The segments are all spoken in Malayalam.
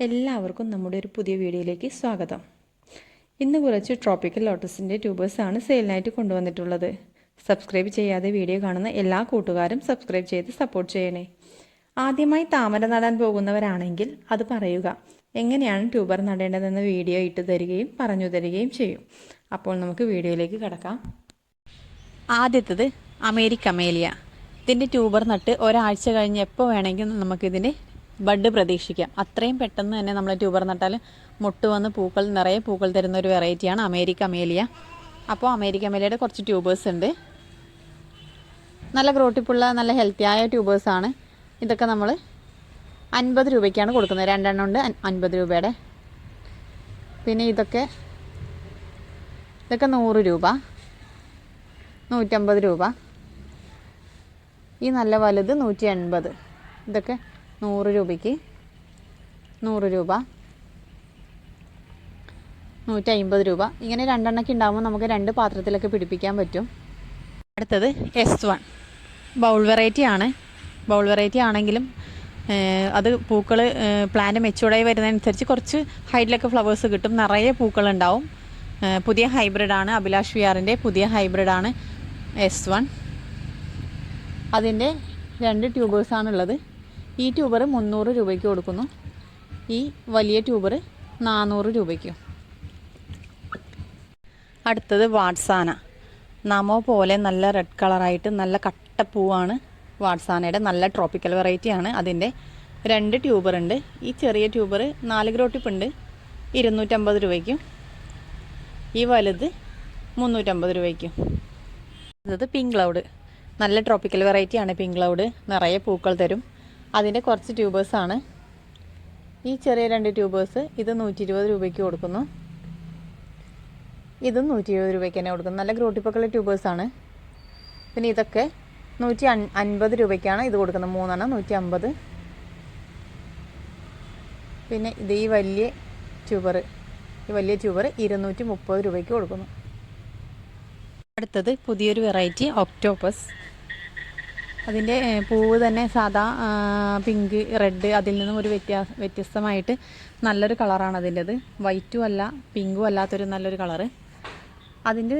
എല്ലാവർക്കും നമ്മുടെ ഒരു പുതിയ വീഡിയോയിലേക്ക് സ്വാഗതം. ഇന്ന് കുറച്ച് ട്രോപ്പിക്കൽ ലോട്ടസിന്റെ ട്യൂബേഴ്സാണ് സെയിലിനായിട്ട് കൊണ്ടുവന്നിട്ടുള്ളത്. സബ്സ്ക്രൈബ് ചെയ്യാതെ വീഡിയോ കാണുന്ന എല്ലാ കൂട്ടുകാരും സബ്സ്ക്രൈബ് ചെയ്ത് സപ്പോർട്ട് ചെയ്യണേ. ആദ്യമായി താമര നടാൻ പോകുന്നവരാണെങ്കിൽ അത് പറയുക എങ്ങനെയാണ് ട്യൂബർ നടേണ്ടതെന്ന് വീഡിയോ ഇട്ട് തരികയും പറഞ്ഞു തരികയും ചെയ്യും. അപ്പോൾ നമുക്ക് വീഡിയോയിലേക്ക് കിടക്കാം. ആദ്യത്തത് അമേരിക്കമേലിയ. ഇതിന്റെ ട്യൂബർ നട്ട് ഒരാഴ്ച കഴിഞ്ഞ് എപ്പോൾ വേണമെങ്കിലും നമുക്കിതിന്റെ ബഡ് പ്രതീക്ഷിക്കാം. അത്രയും പെട്ടെന്ന് തന്നെ നമ്മൾ ട്യൂബർ നട്ടാൽ മുട്ട് വന്ന് പൂക്കൾ നിറയെ പൂക്കൾ തരുന്ന ഒരു വെറൈറ്റിയാണ് അമേരിക്ക അമേലിയ. അപ്പോൾ അമേരിക്ക അമേലിയയുടെ കുറച്ച് ട്യൂബേഴ്സ് ഉണ്ട്. നല്ല ഗ്രോട്ടിപ്പുള്ള നല്ല ഹെൽത്തിയായ ട്യൂബേഴ്സാണ് ഇതൊക്കെ നമ്മൾ അൻപത് രൂപയ്ക്കാണ് കൊടുക്കുന്നത്. രണ്ടെണ്ണം ഉണ്ട് അൻ- അൻപത് രൂപയുടെ. പിന്നെ ഇതൊക്കെ ഇതൊക്കെ നൂറ് രൂപ. നൂറ്റമ്പത് രൂപ. ഈ നല്ല വലുത് നൂറ്റി എൺപത് ഇതൊക്കെ നൂറ് രൂപയ്ക്ക്. നൂറ് രൂപ. നൂറ്റി അമ്പത് രൂപ. ഇങ്ങനെ രണ്ടെണ്ണൊക്കെ ഉണ്ടാകുമ്പോൾ നമുക്ക് രണ്ട് പാത്രത്തിലൊക്കെ പിടിപ്പിക്കാൻ പറ്റും. അടുത്തത് എസ് വൺ ബൗൾ വെറൈറ്റി ആണ്. ബൗൾ വെറൈറ്റി ആണെങ്കിലും അത് പൂക്കൾ പ്ലാന്റ് മെച്ചൂർഡായി വരുന്നതനുസരിച്ച് കുറച്ച് ഹൈറ്റിലൊക്കെ ഫ്ലവേഴ്സ് കിട്ടും. നിറയെ പൂക്കളുണ്ടാവും. പുതിയ ഹൈബ്രിഡാണ് അഭിലാഷ് വിയാറിന്റെ പുതിയ ഹൈബ്രിഡാണ് എസ് വൺ അതിന്റെ രണ്ട് ട്യൂബേഴ്സാണുള്ളത് ഈ ട്യൂബർ മുന്നൂറ് രൂപയ്ക്ക് കൊടുക്കുന്നു. ഈ വലിയ ട്യൂബർ നാനൂറ് രൂപയ്ക്കും. അടുത്തത് വാട്സാന. നമോ പോലെ നല്ല റെഡ് കളറായിട്ട് നല്ല കട്ട പൂവാണ് വാട്സാനയുടെ. നല്ല ട്രോപ്പിക്കൽ വെറൈറ്റിയാണ് അതിന്റെ രണ്ട് ട്യൂബർ ഉണ്ട്. ഈ ചെറിയ ട്യൂബർ നാല് ഗ്രോട്ടിപ്പുണ്ട് ഇരുന്നൂറ്റമ്പത് രൂപയ്ക്കും. ഈ വലുത് മുന്നൂറ്റമ്പത് രൂപയ്ക്കും. ഇത് പിങ്ക് ക്ലൗഡ് നല്ല ട്രോപ്പിക്കൽ വെറൈറ്റിയാണ് പിങ്ക് ക്ലൗഡ് നിറയെ പൂക്കൾ തരും. അതിന്റെ കുറച്ച് ട്യൂബേഴ്സാണ് ഈ ചെറിയ രണ്ട് ട്യൂബേഴ്സ് ഇത് നൂറ്റി ഇരുപത് രൂപയ്ക്ക് കൊടുക്കുന്നു. ഇതും നൂറ്റി ഇരുപത് രൂപയ്ക്ക് തന്നെ കൊടുക്കുന്നു. നല്ല ഗ്രോട്ടിപ്പൊക്കെയുള്ള ട്യൂബേഴ്സാണ് പിന്നെ ഇതൊക്കെ നൂറ്റി അൻ അൻപത് രൂപയ്ക്കാണ് ഇത് കൊടുക്കുന്നത്. മൂന്നെണ്ണം നൂറ്റി അമ്പത് പിന്നെ ഇത് ഈ വലിയ ട്യൂബർ ഈ വലിയ ട്യൂബർ ഇരുന്നൂറ്റി മുപ്പത് രൂപയ്ക്ക് കൊടുക്കുന്നു. അടുത്തത് പുതിയൊരു വെറൈറ്റി ഒക്ടോപ്പസ് അതിന്റെ പൂവ് തന്നെ സാധാ പിങ്ക് റെഡ് അതിൽ നിന്നും ഒരു വ്യത്യാസ വ്യത്യസ്തമായിട്ട് നല്ലൊരു കളറാണ് അതിന്റെത്. വൈറ്റും അല്ല പിങ്കും അല്ലാത്തൊരു നല്ലൊരു കളർ അതിന്റെ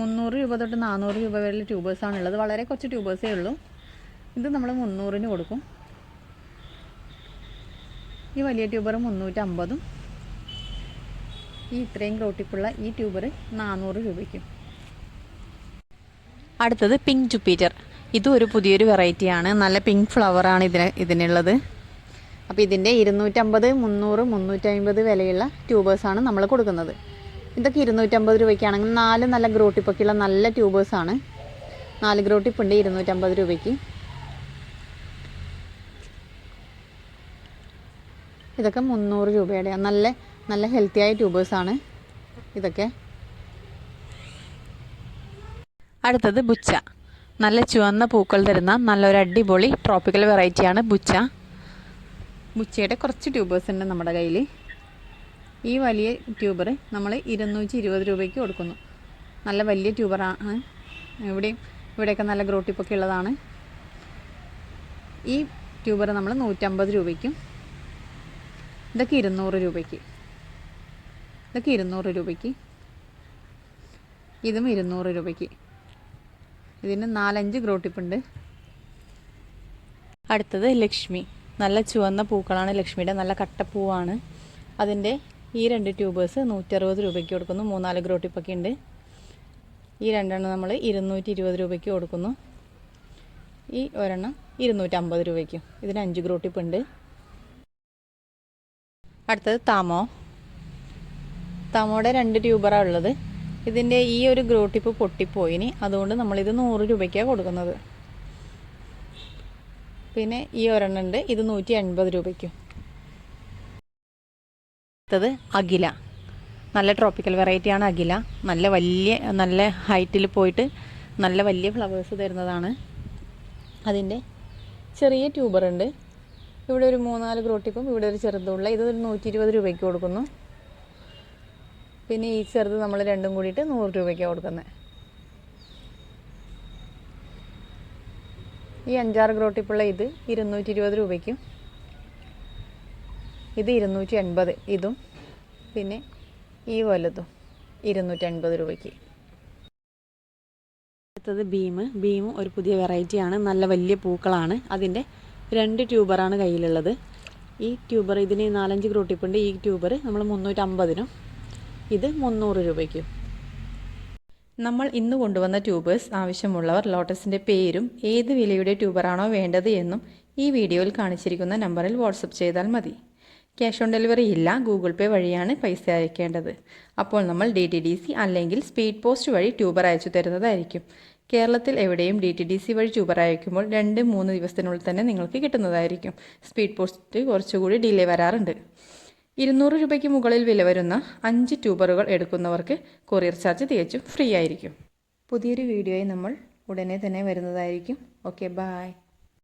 മുന്നൂറ് രൂപ തൊട്ട് നാനൂറ് രൂപ വരെയുള്ള ട്യൂബേഴ്സാണ് ഉള്ളത് വളരെ കുറച്ച് ട്യൂബേഴ്സേ ഉള്ളൂ. ഇത് നമ്മൾ മുന്നൂറിന് കൊടുക്കും. ഈ വലിയ ട്യൂബർ മുന്നൂറ്റമ്പതും ഈ ഇത്രയും ക്രോട്ടിപ്പുള്ള ഈ ട്യൂബർ നാനൂറ് രൂപയ്ക്കും. അടുത്തത് പിങ്ക് ജുപ്പീറ്റർ. ഇതും ഒരു പുതിയൊരു വെറൈറ്റിയാണ് നല്ല പിങ്ക് ഫ്ലവറാണ് ഇതിന് ഇതിനുള്ളത്. അപ്പോൾ ഇതിന്റെ ഇരുന്നൂറ്റമ്പത് മുന്നൂറ് മുന്നൂറ്റമ്പത് വിലയുള്ള ട്യൂബേഴ്സാണ് നമ്മൾ കൊടുക്കുന്നത്. ഇതൊക്കെ ഇരുന്നൂറ്റമ്പത് രൂപയ്ക്കാണെങ്കിൽ നാല് നല്ല ഗ്രോട്ടിപ്പൊക്കെയുള്ള നല്ല ട്യൂബേഴ്സാണ് നാല് ഗ്രോട്ടിപ്പുണ്ട് ഇരുന്നൂറ്റമ്പത് രൂപയ്ക്ക്. ഇതൊക്കെ മുന്നൂറ് രൂപയുടെ നല്ല നല്ല ഹെൽത്തിയായ ട്യൂബേഴ്സാണ് ഇതൊക്കെ. അടുത്തത് ബുച്ച. നല്ല ചുവന്ന പൂക്കൾ തരുന്ന നല്ലൊരു അടിപൊളി ട്രോപ്പിക്കൽ വെറൈറ്റിയാണ് ബുച്ച. ബുച്ചയുടെ കുറച്ച് ട്യൂബേഴ്സ് ഉണ്ട് നമ്മുടെ കയ്യിൽ ഈ വലിയ ട്യൂബർ നമ്മൾ ഇരുന്നൂറ്റി ഇരുപത് രൂപയ്ക്ക് കൊടുക്കുന്നു. നല്ല വലിയ ട്യൂബറാണ് ഇവിടെയും ഇവിടെയൊക്കെ നല്ല ഗ്രോട്ടിപ്പൊക്കെ ഉള്ളതാണ്. ഈ ട്യൂബർ നമ്മൾ നൂറ്റമ്പത് രൂപയ്ക്കും. ഇതൊക്കെ ഇരുന്നൂറ് രൂപയ്ക്ക്. ഇതൊക്കെ ഇരുന്നൂറ് രൂപയ്ക്ക്. ഇതും ഇരുന്നൂറ് രൂപയ്ക്ക്. ഇതിന് നാലഞ്ച് ഗ്രോട്ടിപ്പുണ്ട് അടുത്തത് ലക്ഷ്മി. നല്ല ചുവന്ന പൂക്കളാണ് ലക്ഷ്മിയുടെ നല്ല കട്ടപ്പൂവാണ് അതിന്റെ ഈ രണ്ട് ട്യൂബേഴ്സ് നൂറ്ററുപത് രൂപയ്ക്ക് കൊടുക്കുന്നു. മൂന്നാൽ ഗ്രോട്ടിപ്പൊക്കെ ഉണ്ട്. ഈ രണ്ടെണ്ണം നമ്മൾ ഇരുന്നൂറ്റി ഇരുപത് രൂപയ്ക്ക് കൊടുക്കുന്നു. ഈ ഒരെണ്ണം ഇരുന്നൂറ്റമ്പത് രൂപയ്ക്കും. ഇതിന് അഞ്ച് ഗ്രോട്ടിപ്പ് ഉണ്ട്. അടുത്തത് താമോ. താമോയുടെ രണ്ട് ട്യൂബറാണ് ഉള്ളത്. ഇതിന്റെ ഈ ഒരു ഗ്രോ ടിപ്പ് പൊട്ടിപ്പോയിനി. അതുകൊണ്ട് നമ്മളിത് നൂറ് രൂപയ്ക്കാണ് കൊടുക്കുന്നത്. പിന്നെ ഈ ഒരെണ്ണം ഉണ്ട്. ഇത് നൂറ്റി എൺപത് രൂപയ്ക്കും. അടുത്തത് അഖില. നല്ല ട്രോപ്പിക്കൽ വെറൈറ്റിയാണ് അഖില. നല്ല വലിയ നല്ല ഹൈറ്റിൽ പോയിട്ട് നല്ല വലിയ ഫ്ലവേഴ്സ് തരുന്നതാണ്. അതിന്റെ ചെറിയ ട്യൂബർ ഉണ്ട്. ഇവിടെ ഒരു മൂന്നാൽ ഗ്രോട്ടിപ്പും ഇവിടെ ഒരു ചെറുതുള്ള ഇത് ഒരു നൂറ്റി ഇരുപത് രൂപയ്ക്ക് കൊടുക്കുന്നു. പിന്നെ ഈ ചെറുത് നമ്മൾ രണ്ടും കൂടിയിട്ട് നൂറ് രൂപയ്ക്കാണ് കൊടുക്കുന്നത് ഈ അഞ്ചാറ് ഗ്രോട്ടിപ്പുള്ള ഇത് ഇരുന്നൂറ്റി ഇരുപത് രൂപയ്ക്കും. ഇത് ഇരുന്നൂറ്റി എൺപത് ഇതും. പിന്നെ ഈ വലതും ഇരുന്നൂറ്റി എൺപത് രൂപയ്ക്ക്. അടുത്തത് ബീം ബീം ഒരു പുതിയ വെറൈറ്റിയാണ് നല്ല വലിയ പൂക്കളാണ്. അതിന്റെ രണ്ട് ട്യൂബറാണ് കയ്യിലുള്ളത്. ഈ ട്യൂബർ ഇതിന് നാലഞ്ച് ഗ്രോട്ടിപ്പുണ്ട്. ഈ ട്യൂബർ നമ്മൾ മുന്നൂറ്റമ്പതിനും ഇത് മുന്നൂറ് രൂപയ്ക്ക്. നമ്മൾ ഇന്ന് കൊണ്ടുവന്ന ട്യൂബേഴ്സ് ആവശ്യമുള്ളവർ ലോട്ടസിന്റെ പേരും ഏത് വിലയുടെ ട്യൂബറാണോ വേണ്ടത് എന്നും ഈ വീഡിയോയിൽ കാണിച്ചിരിക്കുന്ന നമ്പറിൽ വാട്സപ്പ് ചെയ്താൽ മതി. ക്യാഷ് ഓൺ ഡെലിവറി ഇല്ല ഗൂഗിൾ പേ വഴിയാണ് പൈസ അയക്കേണ്ടത്. അപ്പോൾ നമ്മൾ ഡി ടി ഡി സി അല്ലെങ്കിൽ സ്പീഡ് പോസ്റ്റ് വഴി ട്യൂബർ അയച്ചു തരുന്നതായിരിക്കും. കേരളത്തിൽ എവിടെയും ഡി ടി ഡി സി വഴി ട്യൂബർ അയക്കുമ്പോൾ രണ്ട് മൂന്ന് ദിവസത്തിനുള്ളിൽ തന്നെ നിങ്ങൾക്ക് കിട്ടുന്നതായിരിക്കും. സ്പീഡ് പോസ്റ്റ് കുറച്ചുകൂടി ഡിലേ വരാറുണ്ട്. ഇരുന്നൂറ് രൂപയ്ക്ക് മുകളിൽ വില വരുന്ന അഞ്ച് ട്യൂബറുകൾ എടുക്കുന്നവർക്ക് കൊറിയർ ചാർജ് തികച്ചും ഫ്രീ ആയിരിക്കും. പുതിയൊരു വീഡിയോയിൽ നമ്മൾ ഉടനെ തന്നെ വരുന്നതായിരിക്കും. Okay bye